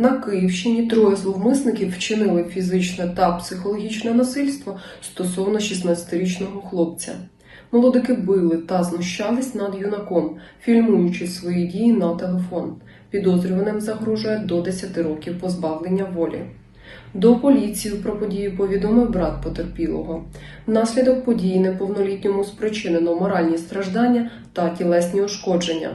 На Київщині троє зловмисників вчинили фізичне та психологічне насильство стосовно 16-річного хлопця. Молодики били та знущались над юнаком, фільмуючи свої дії на телефон. Підозрюваним загрожує до 10 років позбавлення волі. До поліції про подію повідомив брат потерпілого. Внаслідок події неповнолітньому спричинено моральні страждання та тілесні ушкодження.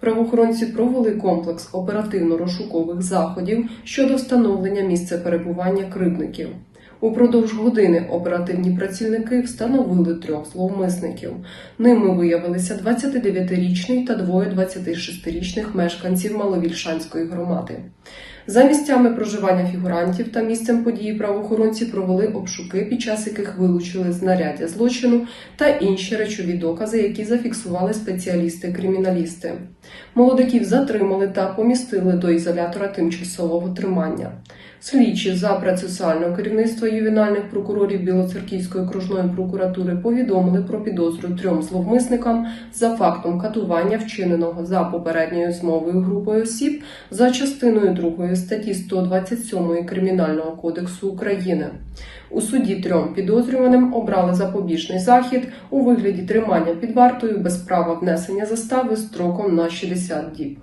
Правоохоронці провели комплекс оперативно-розшукових заходів щодо встановлення місця перебування кривдників. Упродовж години оперативні працівники встановили трьох зловмисників. Ними виявилися 29-річний та двоє 26-річних мешканців Маловільшанської громади. За місцями проживання фігурантів та місцем події правоохоронці провели обшуки, під час яких вилучили знаряддя злочину та інші речові докази, які зафіксували спеціалісти-криміналісти. Молодиків затримали та помістили до ізолятора тимчасового тримання. Слідчі за процесуального керівництва ювенальних прокурорів Білоцерківської окружної прокуратури повідомили про підозру трьом зловмисникам за фактом катування, вчиненого за попередньою змовою групою осіб за частиною 2 статті 127 Кримінального кодексу України. У суді трьом підозрюваним обрали запобіжний захід у вигляді тримання під вартою без права внесення застави строком на 60 діб.